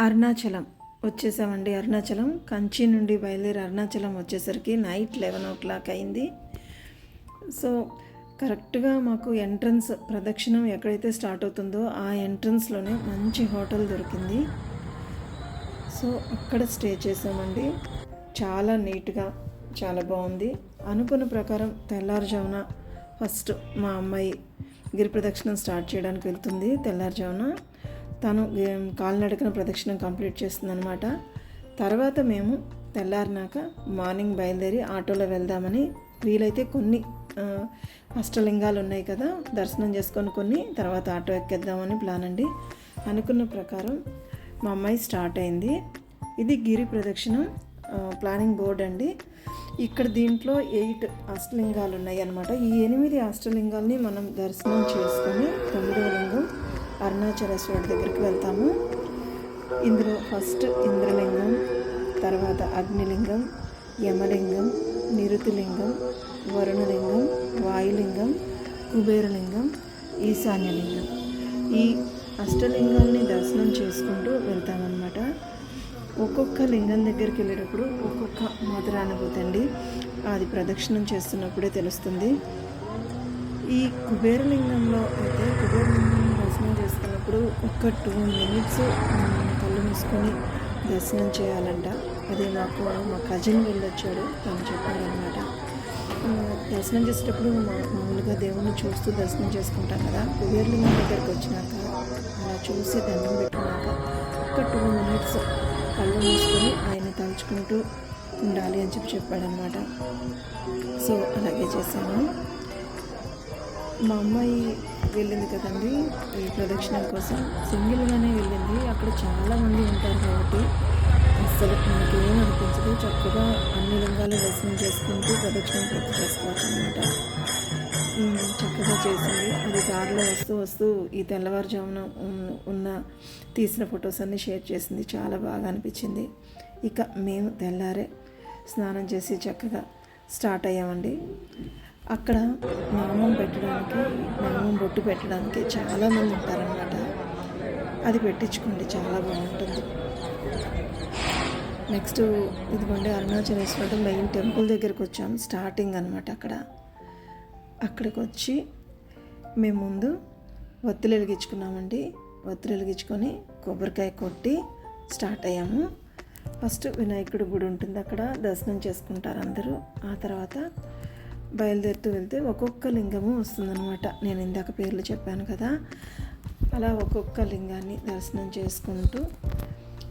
అరుణాచలం వచ్చేసామండి అరుణాచలం. కంచి నుండి బయలుదేరి అరుణాచలం వచ్చేసరికి నైట్ లెవెన్ ఓ క్లాక్ అయింది. సో కరెక్ట్గా మాకు ఎంట్రన్స్ ప్రదక్షిణం ఎక్కడైతే స్టార్ట్ అవుతుందో ఆ ఎంట్రన్స్లోనే మంచి హోటల్ దొరికింది. సో అక్కడ స్టే చేసామండి. చాలా నీట్గా చాలా బాగుంది. అనుకున్న ప్రకారం తెల్లారుజామున ఫస్ట్ మా అమ్మాయి గిరి ప్రదక్షిణం స్టార్ట్ చేయడానికి వెళ్తుంది. తెల్లారుజామున తను గే- కాలినడకన ప్రదక్షిణం కంప్లీట్ చేస్తుందనమాట తర్వాత మేము తెల్లారినాక మార్నింగ్ బయలుదేరి ఆటోలో వెళ్దామని వీలైతే కొన్ని అష్టలింగాలు ఉన్నాయి కదా దర్శనం చేసుకొని కొన్ని తర్వాత ఆటో ఎక్కేద్దామని ప్లాన్ అండి. అనుకున్న ప్రకారం మా అమ్మాయి స్టార్ట్ అయింది. ఇది గిరి ప్రదక్షిణం ప్లానింగ్ బోర్డ్ అండి. ఇక్కడ దీంట్లో ఎయిట్ అష్టలింగాలు ఉన్నాయి అనమాట ఈ ఎనిమిది అష్టలింగాల్ని మనం దర్శనం చేసుకొని తొమ్మిదవ అరుణాచలేశ్వరుడి దగ్గరికి వెళ్తాము. ఇందులో ఫస్ట్ ఇంద్రలింగం తర్వాత అగ్నిలింగం యమలింగం నిరుతిలింగం వరుణలింగం వాయులింగం కుబేరలింగం ఈశాన్యలింగం. ఈ అష్టలింగాల్ని దర్శనం చేసుకుంటూ వెళ్తామన్నమాట. ఒక్కొక్క లింగం దగ్గరికి వెళ్ళేటప్పుడు ఒక్కొక్క మధుర అనుభూతి అండి అది ప్రదక్షిణం చేస్తున్నప్పుడే తెలుస్తుంది. ఈ కుబేరలింగంలో అయితే కుబేరలింగం చేసుకున్నప్పుడు ఒక టూ మినిట్స్ కళ్ళు మూసుకొని దర్శనం చేయాలంట. అది నాకు మా కజిన్ వెళ్ళొచ్చాడు తను చెప్పాడనమాట. దర్శనం చేసేటప్పుడు మామూలుగా దేవుణ్ణి చూస్తూ దర్శనం చేసుకుంటాం కదా. కుబేరలింగం దగ్గరికి వచ్చినాక అలా చూసి దండం పెట్టుకున్నాక ఒక టూ మినిట్స్ కళ్ళు మూసుకొని ఆయన తలుచుకుంటూ ఉండాలి అని చెప్పి చెప్పాడనమాట. సో అలాగే చేశాను. మా అమ్మాయి వెళ్ళింది కదండి ఈ ప్రదక్షిణ కోసం. సింగిల్గానే వెళ్ళింది. అక్కడ చాలామంది ఉంటారు కాబట్టి అసలు మనకి ఏం అనిపించదు. చక్కగా అన్ని రంగాలు దర్శనం చేసుకుంటూ ప్రదక్షిణ పూర్తి చేసుకోవచ్చు అనమాట చక్కగా చేసింది. అది దారిలో వస్తూ వస్తూ ఈ తెల్లవారుజామున ఉన్న తీసిన ఫొటోస్ అన్నీ షేర్ చేసింది. చాలా బాగా అనిపించింది. ఇక మేము తెల్లారే స్నానం చేసి చక్కగా స్టార్ట్ అయ్యామండి. అక్కడ నామం పెట్టడానికి నామం బొట్టు పెట్టడానికి చాలామంది ఉంటారనమాట అది పెట్టించుకోండి చాలా బాగుంటుంది. నెక్స్ట్ ఇదిగోండి అరుణాచలేశ్వరుడు మెయిన్ టెంపుల్ దగ్గరికి వచ్చాం స్టార్టింగ్ అనమాట అక్కడ. అక్కడికి వచ్చి మేము ముందు ఒత్తులు వెలిగించుకున్నామండి. ఒత్తులు వెలిగించుకొని కొబ్బరికాయ కొట్టి స్టార్ట్ అయ్యాము. ఫస్ట్ వినాయకుడి గుడి ఉంటుంది అక్కడ దర్శనం చేసుకుంటారు అందరూ. ఆ తర్వాత బయలుదేరుతూ వెళ్తే ఒక్కొక్క లింగము వస్తుందన్నమాట. నేను ఇందాక పేర్లు చెప్పాను కదా. అలా ఒక్కొక్క లింగాన్ని దర్శనం చేసుకుంటూ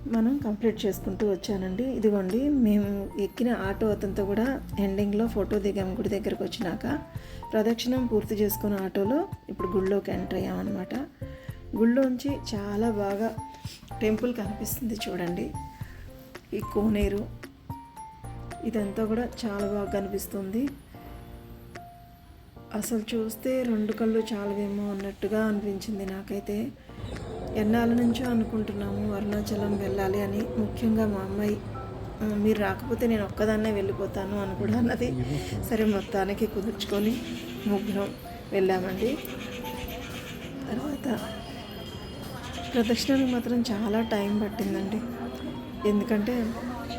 మనం కంప్లీట్ చేసుకుంటూ వచ్చానండి. ఇదిగోండి మేము ఎక్కిన ఆటో అతనితో కూడా ఎండింగ్లో ఫోటో దిగాము గుడి దగ్గరకు వచ్చినాక. ప్రదక్షిణం పూర్తి చేసుకున్న ఆటోలో ఇప్పుడు గుళ్ళోకి ఎంటర్ అయ్యామన్నమాట. గుళ్ళోంచి చాలా బాగా టెంపుల్ కనిపిస్తుంది చూడండి. ఈ కోనేరు ఇదంతా కూడా చాలా బాగా కనిపిస్తుంది. అసలు చూస్తే రెండు కళ్ళు చాలవేమో అన్నట్టుగా అనిపించింది నాకైతే. ఎన్నాళ్ళ నుంచో అనుకుంటున్నాము అరుణాచలం వెళ్ళాలి అని. ముఖ్యంగా మా అమ్మాయి మీరు రాకపోతే నేను ఒక్కదాన్నే వెళ్ళిపోతాను అని కూడా అన్నది. సరే మొత్తానికి కుదుర్చుకొని ముగ్గురం వెళ్ళామండి. తర్వాత ప్రదక్షిణానికి మాత్రం చాలా టైం పట్టిందండి. ఎందుకంటే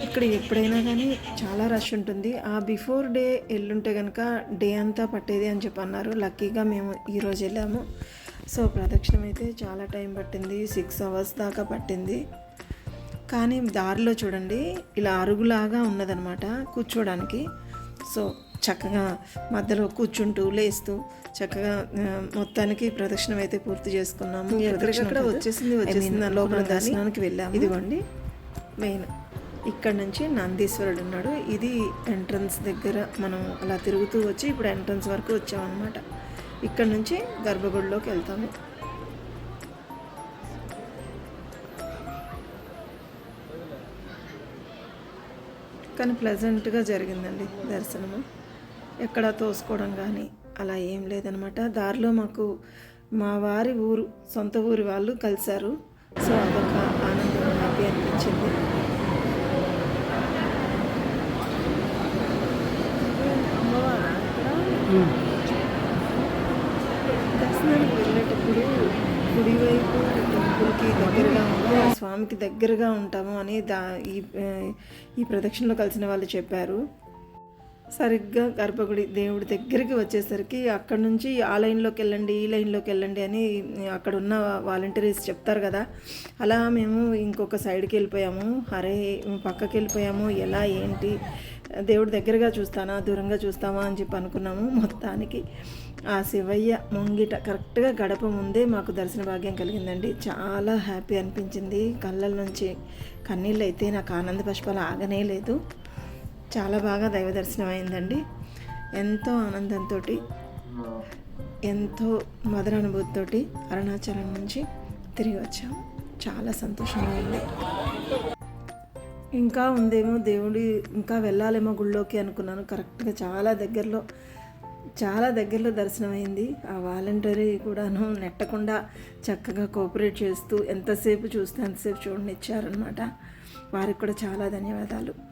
ఇక్కడ ఎప్పుడైనా కానీ చాలా రష్ ఉంటుంది. ఆ బిఫోర్ డే ఎల్లుంటే కనుక డే అంతా పట్టేది అని చెప్పి అన్నారు. లక్కీగా మేము ఈరోజు వెళ్ళాము. సో ప్రదక్షిణం అయితే చాలా టైం పట్టింది. సిక్స్ అవర్స్ దాకా పట్టింది. కానీ దారిలో చూడండి ఇలా అరుగులాగా ఉన్నదనమాట కూర్చోడానికి. సో చక్కగా మధ్యలో కూర్చుంటూ లేస్తూ చక్కగా మొత్తానికి ప్రదక్షిణం అయితే పూర్తి చేసుకున్నాము. ఎక్కడికక్కడ వచ్చేసింది వచ్చేసింది లోపల దర్శనానికి వెళ్ళాము. ఇదిగోండి. మెయిన్ ఇక్కడ నుంచి నందీశ్వరుడు ఉన్నాడు. ఇది ఎంట్రన్స్ దగ్గర మనం అలా తిరుగుతూ వచ్చి ఇప్పుడు ఎంట్రన్స్ వరకు వచ్చామన్నమాట. ఇక్కడ నుంచి గర్భగుడిలోకి వెళ్తాము. కానీ ప్లెజెంట్గా జరిగిందండి దర్శనము. ఎక్కడ తోసుకోవడం కానీ అలా ఏం లేదనమాట దారిలో మాకు మా వారి ఊరు సొంత ఊరి వాళ్ళు కలిశారు. సో అదొక ఆనందం హ్యాపీ అనిపించింది? దర్శనానికి వెళ్ళేటప్పుడు కుడివైపు టెంపుల్కి దగ్గరగా ఆ స్వామికి దగ్గరగా ఉంటాము అని దా ఈ ఈ ప్రదక్షిణలో కలిసిన వాళ్ళు చెప్పారు. సరిగ్గా గర్భగుడి దేవుడి దగ్గరికి వచ్చేసరికి అక్కడ నుంచి ఆ లైన్లోకి వెళ్ళండి ఈ లైన్లోకి వెళ్ళండి అని అక్కడ ఉన్న వాలంటీర్స్ చెప్తారు కదా. అలా మేము ఇంకొక సైడ్కి వెళ్ళిపోయాము. అరే పక్కకి వెళ్ళిపోయాము. ఎలా ఏంటి? దేవుడి దగ్గరగా చూస్తానా? దూరంగా చూస్తామా అని చెప్పి అనుకున్నాము. మొత్తానికి ఆ శివయ్య ముంగిట కరెక్ట్గా గడప ముందే మాకు దర్శన భాగ్యం కలిగిందండి. చాలా హ్యాపీ అనిపించింది. కళ్ళ నుంచి కన్నీళ్ళు అయితే నాకు ఆనంద పుష్పాలు ఆగనే లేదు. చాలా బాగా దైవ దర్శనం అయిందండి ఎంతో ఆనందంతో ఎంతో మధుర అనుభూతితో అరుణాచలం నుంచి తిరిగి వచ్చాము చాలా సంతోషంగా ఉంది. ఇంకా ఉందేమో దేవుడి ఇంకా వెళ్ళాలేమో గుళ్ళోకి అనుకున్నాను. కరెక్ట్గా చాలా దగ్గరలో చాలా దగ్గరలో దర్శనమైంది. ఆ వాలంటరీ కూడాను నెట్టకుండా చక్కగా కోఆపరేట్ చేస్తూ ఎంతసేపు చూస్తే అంతసేపు చూడనిచ్చారనమాట వారికి కూడా చాలా ధన్యవాదాలు.